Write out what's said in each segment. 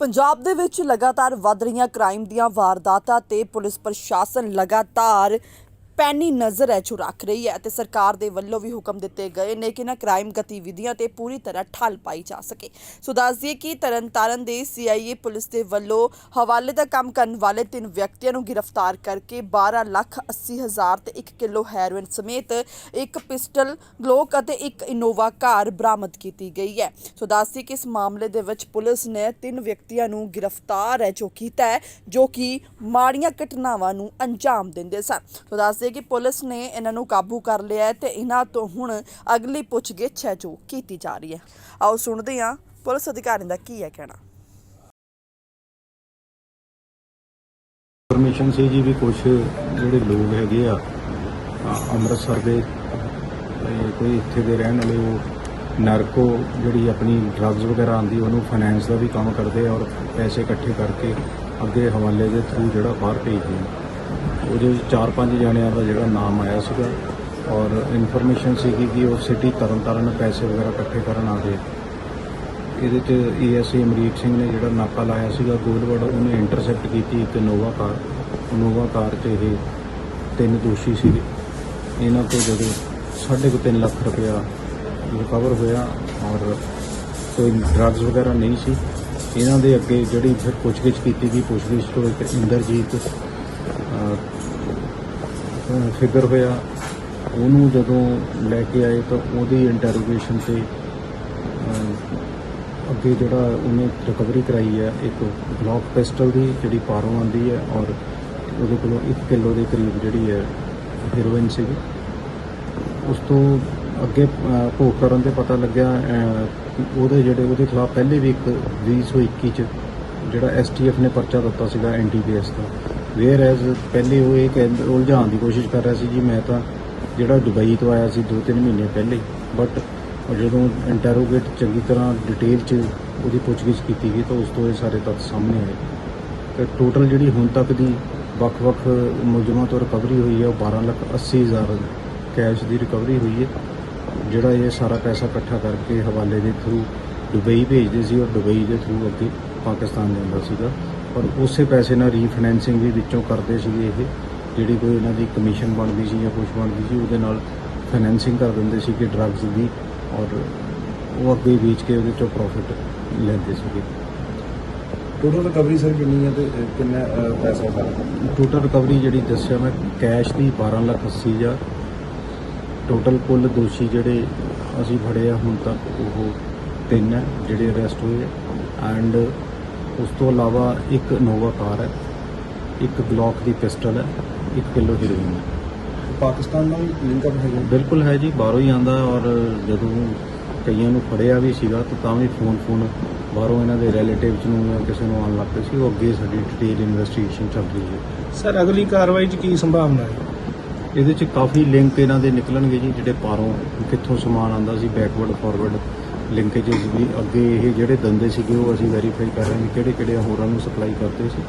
ਪੰਜਾਬ ਦੇ ਵਿੱਚ ਲਗਾਤਾਰ ਵੱਧ ਰਹੀਆਂ ਕ੍ਰਾਈਮ ਦੀਆਂ ਵਾਰਦਾਤਾਂ ਤੇ ਪੁਲਿਸ ਪ੍ਰਸ਼ਾਸਨ ਲਗਾਤਾਰ ਪੈਣੀ ਨਜ਼ਰ ਹੈ ਜੋ ਰੱਖ ਰਹੀ ਹੈ ਅਤੇ ਸਰਕਾਰ ਦੇ ਵੱਲੋਂ ਵੀ ਹੁਕਮ ਦਿੱਤੇ ਗਏ ਨੇ ਕਿ ਨਾ ਕ੍ਰਾਈਮ ਗਤੀਵਿਧੀਆਂ ਤੇ ਪੂਰੀ ਤਰ੍ਹਾਂ ਠੱਲ ਪਾਈ ਜਾ ਸਕੇ। ਸੋ ਦੱਸ ਦਈਏ ਕਿ ਤਰਨਤਾਰਨ ਦੇ ਸੀਆਈਏ ਪੁਲਿਸ ਦੇ ਵੱਲੋਂ ਹਵਾਲੇ ਦਾ ਕੰਮ ਕਰਨ ਵਾਲੇ ਤਿੰਨ ਵਿਅਕਤੀਆਂ ਨੂੰ ਗ੍ਰਿਫਤਾਰ ਕਰਕੇ 12 ਲੱਖ 80 ਹਜ਼ਾਰ ਤੇ 1 ਕਿਲੋ ਹੈਰੋਇਨ ਸਮੇਤ ਇੱਕ ਪਿਸਟਲ, ਗਲੋਕ ਅਤੇ ਇੱਕ ਇਨੋਵਾ ਕਾਰ ਬਰਾਮਦ ਕੀਤੀ ਗਈ ਹੈ। ਸੋ ਦੱਸ ਦਈਏ ਕਿ ਇਸ ਮਾਮਲੇ ਦੇ ਵਿੱਚ ਪੁਲਿਸ ਨੇ ਤਿੰਨ ਵਿਅਕਤੀਆਂ ਨੂੰ ਗ੍ਰਿਫਤਾਰ ਹੈ ਜੋ ਕੀਤਾ ਹੈ, ਜੋ ਕਿ ਮਾੜੀਆਂ ਘਟਨਾਵਾਂ ਨੂੰ ਅੰਜਾਮ ਦਿੰਦੇ ਸਨ। ਸੋ ਦੱਸ ਦਈਏ ਕਿ ਪੁਲਿਸ ਨੇ ਇਹਨਾਂ ਨੂੰ ਕਾਬੂ ਕਰ ਲਿਆ ਹੈ ਤੇ ਇਹਨਾਂ ਤੋਂ ਹੁਣ ਅਗਲੀ ਪੁੱਛਗਿੱਛ ਹੈ ਜੋ ਕੀਤੀ ਜਾ ਰਹੀ ਹੈ। ਆਓ ਸੁਣਦੇ ਹਾਂ ਪੁਲਿਸ ਅਧਿਕਾਰੀ ਦਾ ਕੀ ਹੈ ਕਹਿਣਾ। ਇਨਫੋਰਮੇਸ਼ਨ ਸੀ ਜੀ ਵੀ ਕੁਝ ਜਿਹੜੇ ਲੋਕ ਹੈਗੇ ਆ ਅੰਮ੍ਰਿਤਸਰ ਦੇ ਕੋਈ ਇੱਥੇ ਦੇ ਰਹਿਣ ਵਾਲੇ ਉਹ ਨਰਕੋ ਜਿਹੜੀ ਆਪਣੀ ਡਰੱਗਸ ਵਗੈਰਾ ਆਂਦੀ ਉਹਨੂੰ ਫਾਈਨੈਂਸ ਦਾ ਵੀ ਕੰਮ ਕਰਦੇ ਆ ਔਰ ਪੈਸੇ ਇਕੱਠੇ ਕਰਕੇ ਅੱਗੇ ਹਵਾਲੇ ਦੇ ਥਰੂ ਜਿਹੜਾ ਬਾਹਰ ਭੇਜਦੇ ਆ। ਉਹਦੇ ਵਿੱਚ ਚਾਰ ਪੰਜ ਜਣਿਆਂ ਦਾ ਜਿਹੜਾ ਨਾਮ ਆਇਆ ਸੀਗਾ ਔਰ ਇਨਫੋਰਮੇਸ਼ਨ ਸੀਗੀ ਕਿ ਉਹ ਸਿਟੀ ਤਰਨਤਾਰਨ ਪੈਸੇ ਵਗੈਰਾ ਇਕੱਠੇ ਕਰਨ ਆ ਗਏ। ਇਹਦੇ ਚ ਏਐਸਏ ਅਮਰੀਕ ਸਿੰਘ ਨੇ ਜਿਹੜਾ ਨਾਕਾ ਲਾਇਆ ਸੀਗਾ ਗੋਲਵੜ ਉਹਨੇ ਇੰਟਰਸੈਪਟ ਕੀਤੀ ਇੱਕ ਨੋਵਾ ਕਾਰ। ਨੋਵਾ ਕਾਰ 'ਚ ਇਹ ਤਿੰਨ ਦੋਸ਼ੀ ਸੀਗੇ। ਇਹਨਾਂ ਤੋਂ ਜਦੋਂ ਸਾਢੇ ਕੁ ਤਿੰਨ ਲੱਖ ਰੁਪਇਆ ਰਿਕਵਰ ਹੋਇਆ ਔਰ ਕੋਈ ਡਰੱਗਸ ਵਗੈਰਾ ਨਹੀਂ ਸੀ, ਇਹਨਾਂ ਦੇ ਅੱਗੇ ਜਿਹੜੀ ਫਿਰ ਪੁੱਛਗਿੱਛ ਕੀਤੀ ਗਈ, ਪੁੱਛਗਿੱਛ ਤੋਂ ਇੱਕ ਇੰਦਰਜੀਤ ਫਿਗਰ ਹੋਇਆ। ਉਹਨੂੰ ਜਦੋਂ ਲੈ ਕੇ ਆਏ ਤਾਂ ਉਹਦੀ ਇੰਟਰੋਗੇਸ਼ਨ ਤੇ ਅੱਗੇ ਜਿਹੜਾ ਉਹਨੇ ਰਿਕਵਰੀ ਕਰਾਈ ਹੈ, ਇੱਕ ਬਲੌਕ ਪਿਸਟਲ ਦੀ ਜਿਹੜੀ ਪਾਰੋਂ ਆਂਦੀ ਹੈ ਔਰ ਉਹਦੇ ਕੋਲੋਂ 1 ਕਿਲੋ ਦੇ ਕਰੀਬ ਜਿਹੜੀ ਹੈ ਹੀਰੋਇਨ ਸੀਗੀ। ਉਸ ਤੋਂ ਅੱਗੇ ਭੋਗ ਕਰਨ ਤੇ ਪਤਾ ਲੱਗਿਆ ਉਹਦੇ ਜਿਹੜੇ, ਉਹਦੇ ਖਿਲਾਫ ਪਹਿਲੇ ਵੀ ਇੱਕ 2021 ਚ ਜਿਹੜਾ ਐਸਟੀਐਫ ਨੇ ਪਰਚਾ ਦਿੱਤਾ ਸੀਗਾ ਐਨਟੀਪੀਐਸ ਦਾ। ਵੇਅਰ ਐਜ਼ ਪਹਿਲੇ ਉਹ ਇਹ ਕਹਿੰਦੇ ਉਲਝਾਉਣ ਦੀ ਕੋਸ਼ਿਸ਼ ਕਰ ਰਿਹਾ ਸੀ ਜੀ, ਮੈਂ ਤਾਂ ਜਿਹੜਾ ਦੁਬਈ ਤੋਂ ਆਇਆ ਸੀ 2-3 ਮਹੀਨੇ ਪਹਿਲੇ। ਬਟ ਜਦੋਂ ਇੰਟਰੋਗੇਟ ਚੰਗੀ ਤਰ੍ਹਾਂ ਡਿਟੇਲ ਚ ਉਹਦੀ ਪੁੱਛਗਿੱਛ ਕੀਤੀ ਗਈ, ਤਾਂ ਉਸ ਤੋਂ ਇਹ ਸਾਰੇ ਤੱਥ ਸਾਹਮਣੇ ਆਏ। ਤੇ ਟੋਟਲ ਜਿਹੜੀ ਹੁਣ ਤੱਕ ਦੀ ਵੱਖ-ਵੱਖ ਮੁਲਜ਼ਮਾਂ ਤੋਂ ਰਿਕਵਰੀ ਹੋਈ ਹੈ, ਉਹ 12 ਲੱਖ 80 ਹਜ਼ਾਰ ਕੈਸ਼ ਦੀ ਰਿਕਵਰੀ ਹੋਈ ਹੈ। ਜਿਹੜਾ ਇਹ ਸਾਰਾ ਪੈਸਾ ਇਕੱਠਾ ਕਰਕੇ ਹਵਾਲੇ ਦੇ ਥਰੂ ਦੁਬਈ ਭੇਜਦੇ ਸੀ, ਔਰ ਦੁਬਈ ਦੇ ਥਰੂ ਅੱਗੇ ਪਾਕਿਸਤਾਨ ਜਾਂਦਾ ਸੀਗਾ। ਔਰ ਉਸੇ ਪੈਸੇ ਨਾਲ ਰੀਫਾਈਨੈਂਸਿੰਗ ਵੀ ਵਿੱਚੋਂ ਕਰਦੇ ਸੀਗੇ ਇਹ ਜਿਹੜੀ ਕੋਈ ਇਹਨਾਂ ਦੀ ਕਮਿਸ਼ਨ ਬਣਦੀ ਸੀ ਜਾਂ ਕੁਝ ਬਣਦੀ ਸੀ ਉਹਦੇ ਨਾਲ ਫਾਈਨੈਂਸਿੰਗ ਕਰ ਦਿੰਦੇ ਸੀ ਕਿ ਡਰੱਗਸ ਦੀ ਔਰ ਉਹ ਅੱਗੇ ਵੇਚ ਕੇ ਉਹਦੇ ਚੋਂ ਪ੍ਰੋਫਿਟ ਲੈਂਦੇ ਸੀਗੇ। ਟੋਟਲ ਰਿਕਵਰੀ ਸਰ ਕਿੰਨੀ ਹੈ ਤੇ ਕਿੰਨਾ ਪੈਸਾ ਸਾਰਾ ਟੋਟਲ ਰਿਕਵਰੀ ਜਿਹੜੀ ਦੱਸਿਆ ਮੈਂ ਕੈਸ਼ ਦੀ 12 ਲੱਖ 80 ਹਜ਼ਾਰ। ਟੋਟਲ ਕੁੱਲ ਦੋਸ਼ੀ ਜਿਹੜੇ ਅਸੀਂ ਫੜੇ ਆ ਹੁਣ ਤੱਕ ਉਹ ਤਿੰਨ ਹੈ ਜਿਹੜੇ ਅਰੈਸਟ ਹੋਏ ਐਂਡ ਉਸ ਤੋਂ ਇਲਾਵਾ ਇੱਕ ਨੋਵਾ ਕਾਰ ਹੈ ਇੱਕ ਗਲੌਕ ਦੀ ਪਿਸਟਲ ਹੈ 1 ਕਿਲੋ ਹੀਰੋਇਨ ਹੈ। ਪਾਕਿਸਤਾਨ ਨਾਲ ਲਿੰਕ ਅਪ ਹੈਗਾ? ਬਿਲਕੁਲ ਹੈ ਜੀ ਬਾਹਰੋਂ ਹੀ ਆਂਦਾ ਔਰ ਜਦੋਂ ਕਈਆਂ ਨੂੰ ਫੜਿਆ ਵੀ ਸੀਗਾ ਤਾਂ ਤਾਂ ਵੀ ਫੋਨ ਫੋਨ ਬਾਹਰੋਂ ਇਹਨਾਂ ਦੇ ਰਿਲੇਟਿਵਸ ਨੂੰ ਜਾਂ ਕਿਸੇ ਨੂੰ ਆਉਣ ਲੱਗ ਪਏ ਸੀ ਉਹ ਅੱਗੇ ਸਾਡੀ ਡਿਟੇਲ ਇਨਵੈਸਟੀਗੇਸ਼ਨ ਚੱਲ ਰਹੀ ਹੈ। ਸਰ ਅਗਲੀ ਕਾਰਵਾਈ 'ਚ ਕੀ ਸੰਭਾਵਨਾ ਹੈ? ਇਹਦੇ ਚ ਕਾਫੀ ਲਿੰਕ ਇਹਨਾਂ ਦੇ ਨਿਕਲਣਗੇ ਜੀ ਜਿਹੜੇ ਪਾਰੋਂ ਕਿੱਥੋਂ ਸਮਾਨ ਆਂਦਾ ਸੀ ਬੈਕਵਰਡ ਫਾਰਵਰਡ ਲਿੰਕੇजेस ਵੀ ਅੱਗੇ ਇਹ ਜਿਹੜੇ ਦੰਦੇ ਸੀਗੇ ਉਹ ਅਸੀਂ ਵੈਰੀਫਾਈ ਕਰ ਰਹੇ ਹਾਂ ਕਿਹੜੇ ਕਿਹੜੇ ਹੋਰਾਂ ਨੂੰ ਸਪਲਾਈ ਕਰਦੇ ਸੀ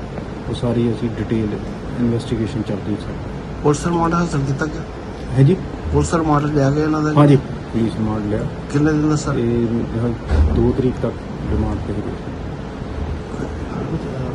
ਉਹ ਸਾਰੀ ਅਸੀਂ ਡਿਟੇਲ ਇਨਵੈਸਟੀਗੇਸ਼ਨ ਚੱਲ ਰਹੀ ਸੀ। ਪੁਲਿਸ ਰਿਮਾਂਡ ਹਾਸਲ ਕੀਤਾ ਗਿਆ? ਹੈ ਜੀ? ਪੁਲਿਸ ਰਿਮਾਂਡ ਲਿਆ ਗਿਆ ਇਹਨਾਂ ਦਾ? ਹਾਂਜੀ ਪੁਲਿਸ ਮਾਰ ਲਿਆ। ਕਿੰਨੇ ਦਿਨ ਦਾ ਸਰ? ਇਹ 2 ਤਰੀਕ ਤੱਕ ਡਿਮਾਂਡ ਤੇ ਹੀ